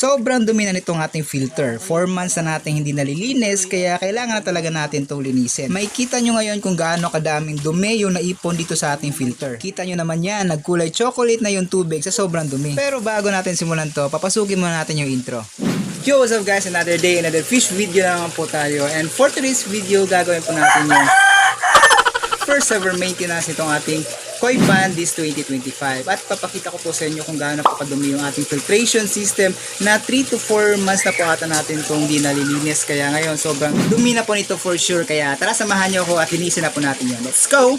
Sobrang dumi na nitong ating filter. 4 months na natin hindi nalilinis kaya kailangan na talaga natin itong linisin. Makikita nyo ngayon kung gaano kadaming dumi yung naipon dito sa ating filter. Kita nyo naman yan, nagkulay chocolate na yung tubig sa sobrang dumi. Pero bago natin simulan to, papasukin muna natin yung intro. Yo, what's up guys? Another day, another fish video na naman po tayo. And for today's video, gagawin po natin yung first ever maintenance itong ating Koi Pan this 2025 at papakita ko po sa inyo kung gaano po kadumi yung ating filtration system na 3 to 4 months na po ata natin itong di nalilinis kaya ngayon sobrang dumi na po nito for sure kaya tara samahan nyo ako at linisin na po natin yan let's go!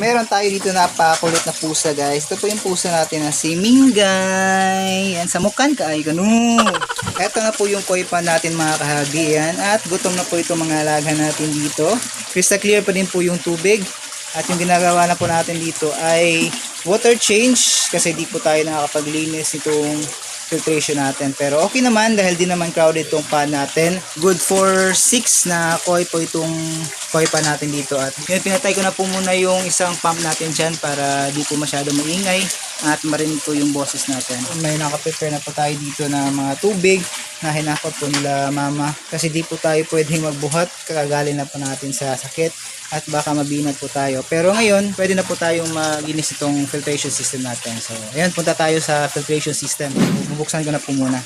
Meron tayo dito na pakulit na pusa guys. Ito po yung pusa natin na si Mingay. Yan, sa mukan ka ay ganun. Ito na po yung koi pan natin mga kahagi. Yan. At gutom na po itong mga alaga natin dito. Crystal clear pa din po yung tubig. At yung ginagawa na po natin dito ay water change kasi di po tayo nakakapaglinis nitong filtration natin. Pero okay naman dahil di naman crowded itong pan natin. Good for 6 na koi po itong koi pan natin dito. At pinatay ko na po muna yung isang pump natin dyan para di po masyado maingay at marinig po yung boses natin. May nakaprepare na po tayo dito na mga tubig na hinakot po nila mama. Kasi di po tayo pwedeng magbuhat. Kakagaling na po natin sa sakit at baka mabinat po tayo. Pero ngayon, pwede na po tayong maginis itong filtration system natin. So, ayan, punta tayo sa filtration system. Bubuksan ko na po muna.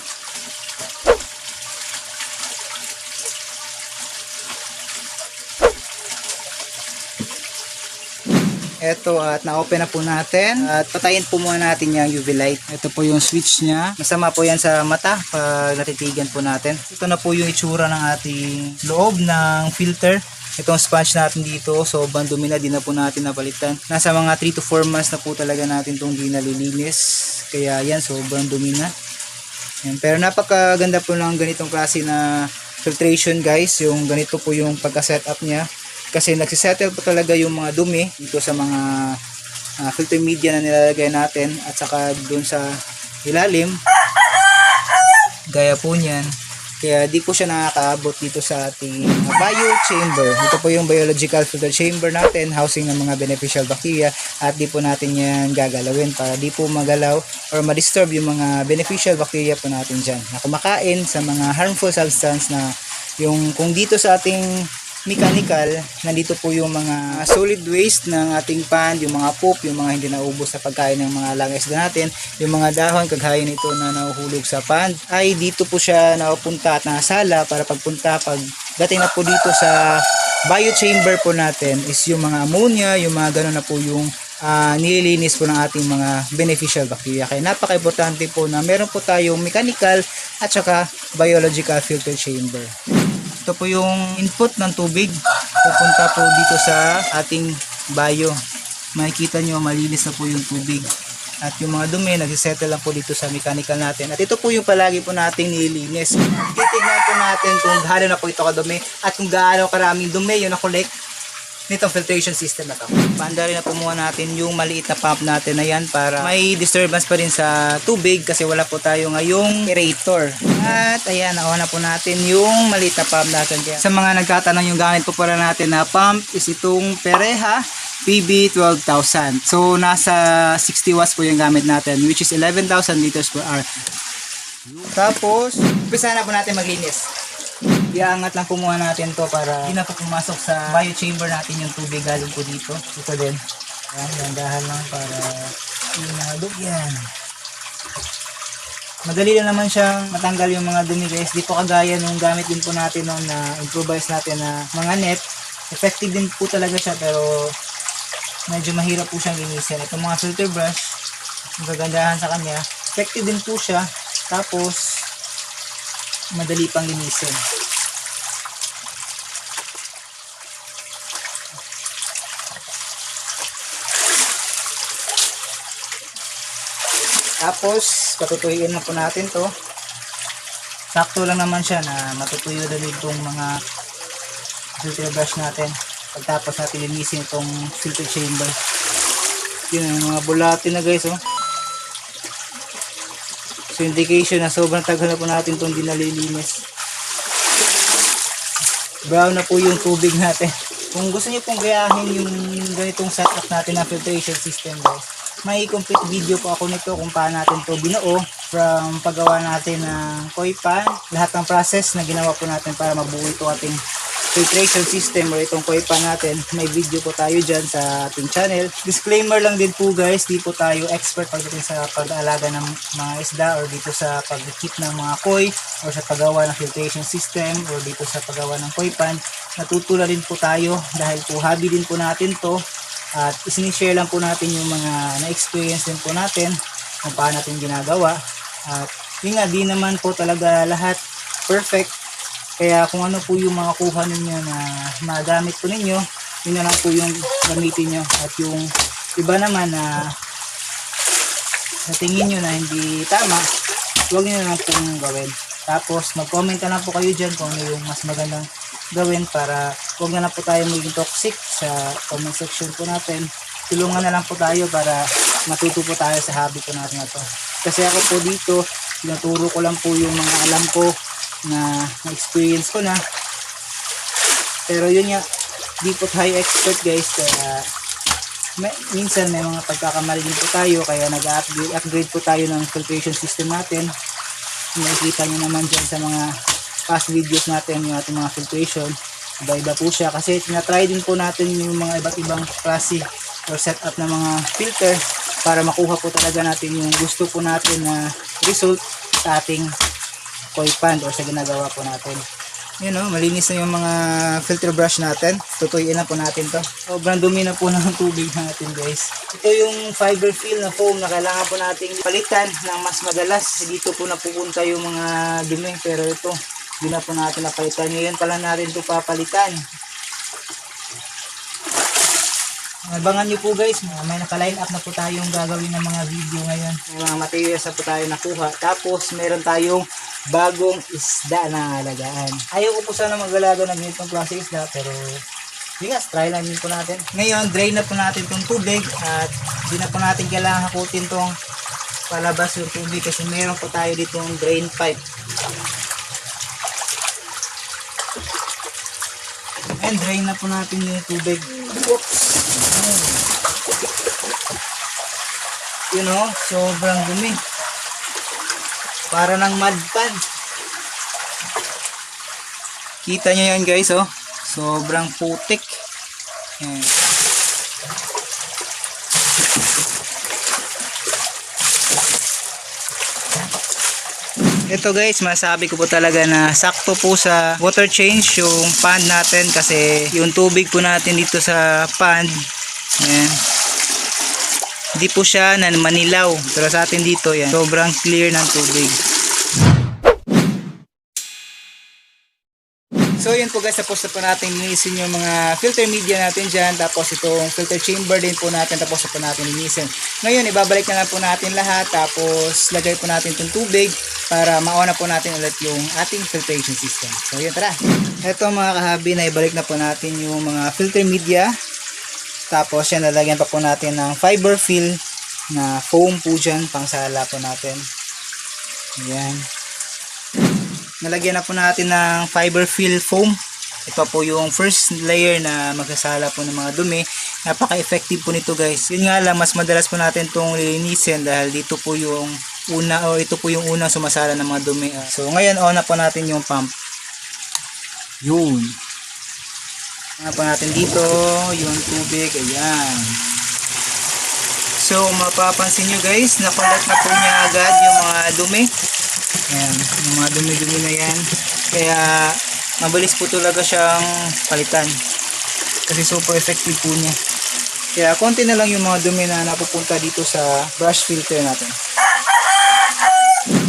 Ito at na-open na po natin at patayin po muna natin yung UV light. Ito po yung switch niya. Masama po yan sa mata pag natitigan po natin. Ito na po yung itsura ng ating loob ng filter. Itong sponge natin dito, so dumi na, di na po natin napalitan. Nasa mga 3 to 4 months na po talaga natin itong di nalilinis. Kaya yan, sobrang dumi na. Yan. Pero napakaganda po ng ganitong klase na filtration guys. Yung ganito po yung pagka-setup niya. Kasi nagsisettle po talaga yung mga dumi dito sa mga ah, filter media na nilalagay natin at saka doon sa ilalim. Gaya po niyan. Kaya di po siya nakakaabot dito sa ating bio chamber. Ito po yung biological filter chamber natin, housing ng mga beneficial bacteria at di po natin yan gagalawin para di po magalaw or ma-disturb yung mga beneficial bacteria po natin dyan na kumakain sa mga harmful substance na yung kung dito sa ating mechanical, nandito po yung mga solid waste ng ating pan, yung mga poop, yung mga hindi naubos sa pagkain ng mga isda natin, yung mga dahon, kagaya nito na nahuhulog sa pan, ay dito po siya napupunta at nasala para pagpunta, pag dating na po dito sa biochamber po natin is yung mga ammonia, yung mga gano'n na po yung ah, nililinis po ng ating mga beneficial bacteria. Kaya napaka-importante po na meron po tayong mechanical at saka biological filter chamber. Ito po yung input ng tubig. Pupunta po dito sa ating bio. Makikita nyo, malinis na po yung tubig. At yung mga dumi, nagsisettle lang po dito sa mechanical natin. At ito po yung palagi po nating nililinis. Titignan po natin kung gaano na po ito kadumi at kung gaano karaming dumi yung na-collect nitong filtration system na to. Paanda rin na po muna natin yung maliit na pump natin na yan para may disturbance pa rin sa tubig kasi wala po tayo ngayong aerator. At ayan, nakuha na po natin yung maliit na pump natin. Kaya, sa mga nagtatanong yung gamit po pala natin na pump is itong Pereha PB 12,000. So nasa 60 watts po yung gamit natin which is 11,000 liters per hour. Tapos, umpisa na po natin maglinis. Iangat lang po muna natin to para hindi na po pumasok sa biochamber natin yung tubig galing po dito. Ito din. Yan, dandahan lang para inalog yan. Madali lang naman siyang matanggal yung mga dumi guys. Di po kagaya nung gamit din po natin nung na improvise natin na mga net. Effective din po talaga siya pero medyo mahirap po siyang linisin. Itong mga filter brush, ang kagandahan sa kanya, effective din po siya. Tapos, madali pang linisin. Tapos, patutuyin na po natin to. Sakto lang naman siya na matutuyo na itong mga filter brush natin. Pagtapos natin linisin itong filter chamber. Yun ang mga bulati na guys oh. So indication na sobrang tagal na po natin itong dinalilinis. Brown na po yung tubig natin. Kung gusto niyo pong gayahin yung ganitong setup natin na filtration system guys, may complete video po ako nito kung paano natin to binuo from paggawa natin ng koi pan, lahat ng process na ginawa po natin para mabuo ito ating filtration system or itong koi pan natin. May video po tayo dyan sa ating channel. Disclaimer lang din po guys, di po tayo expert pagdating sa pag-aalaga ng mga isda or dito sa pag-keep ng mga koi or sa paggawa ng filtration system or dito sa paggawa ng koi pan. Natutula din po tayo dahil po hobby din po natin to at isinishare lang po natin yung mga na-experience din po natin kung paano natin ginagawa. At yun nga, di naman po talaga lahat perfect. Kaya kung ano po yung mga kuha ninyo na magamit po ninyo, yun na lang po yung gamitin nyo. At yung iba naman na sa tingin nyo na hindi tama, huwag nyo na lang pong gawin. Tapos mag-comment na lang po kayo dyan kung ano yung mas magandang gawin para huwag na lang po tayo maging toxic sa comment section po natin. Tulungan na lang po tayo para matuto po tayo sa hobby po natin na to. Kasi ako po dito, tinuturo ko lang po yung mga alam ko na na-experience ko na. Pero yun nga, di po tayo expert guys. Kaya may, minsan may mga pagkakamali din po tayo. Kaya nag-upgrade upgrade po tayo ng filtration system natin. Nakikita nyo naman dyan sa mga past videos natin yung ating mga filtration. Iba-iba po siya kasi tinatry din po natin yung mga iba't ibang klase or setup ng mga filter para makuha po talaga natin yung gusto po natin na result sa ating koi pan or sa ginagawa po natin. Yun o, malinis na yung mga filter brush natin. Tutuyin na po natin to. Sobrang dumi na po ng tubig natin guys. Ito yung fiber fill na foam na kailangan po nating palitan ng mas madalas. Dito po napupunta yung mga dumi pero ito, hindi na po natin napalitan. Ngayon pala natin ito papalitan. Abangan nyo po guys, may naka-line up na po tayong gagawin ng mga video ngayon. May mga materials na po tayo nakuha. Tapos meron tayong bagong isda na alagaan. Ayaw ko po sana mag-alaga ng ganitong klase isda pero yun nga, try lang din po natin. Ngayon, drain na po natin itong tubig at di na po natin kailangan hakutin itong palabas yung tubig kasi meron po tayo ditong drain pipe. And drain na po natin yung tubig. Whoops! You know, sobrang dumi. Para ng mud pan. Kita nyo yan guys, oh. Sobrang putik. Yan. Ito guys, masabi ko po talaga na sakto po sa water change yung pond natin kasi yung tubig po natin dito sa pond, yan, hindi po siya na manilaw. Pero sa atin dito, yan, sobrang clear ng tubig. So yun po guys, tapos na po natin linisin yung mga filter media natin dyan. Tapos itong filter chamber din po natin, tapos na po natin linisin. Ngayon, ibabalik na lang po natin lahat. Tapos lagay po natin itong tubig para mauna po natin ulit yung ating filtration system. So yun, tara. Ito mga kahabi, na ibalik na po natin yung mga filter media. Tapos yan, lalagyan pa po natin ng fiber fill na foam po dyan, pang sala po natin. Ayan. Nalagyan na po natin ng fiber fill foam. Ito po yung first layer na magsasala po ng mga dumi. Napaka-effective po nito guys. Yun nga lang, mas madalas po natin itong lilinisin dahil dito po yung una o ito po yung unang sumasala ng mga dumi. So ngayon on na po natin yung pump. Yun. Nga pa natin dito, yung tubig, ayan. So, mapapansin nyo guys, nakulat na po niya agad yung mga dumi. Ayan, yung mga dumi-dumi na yan. Kaya, mabilis po talaga siyang palitan. Kasi super effective po niya. Kaya, konti na lang yung mga dumi na napupunta dito sa brush filter natin.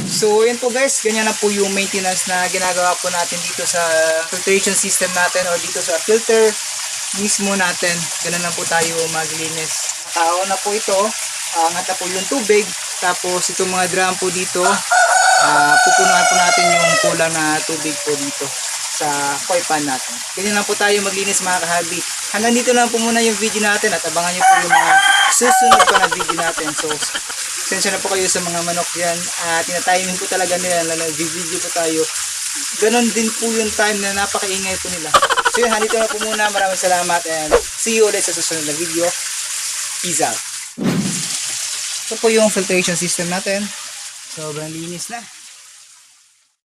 So, yun po guys, ganyan na po yung maintenance na ginagawa po natin dito sa filtration system natin or dito sa filter mismo natin. Ganun lang po tayo maglinis. Tao na po ito, angat na po yung tubig, tapos itong mga drum po dito, uh, pupunuan po natin yung kulang na tubig po dito sa koi pan natin. Ganyan lang po tayo maglinis mga kahabi. Hanggang dito lang po muna yung video natin at abangan nyo po yung mga susunod pa na video natin. So, Sensya na po kayo sa mga manok yan. At tinatiming po talaga nila na nag-video po tayo. Ganon din po yung time na napakaingay po nila. So yun, handito na po muna. Maraming salamat and see you ulit sa susunod na video. Peace out. Ito po yung filtration system natin. Sobrang linis na.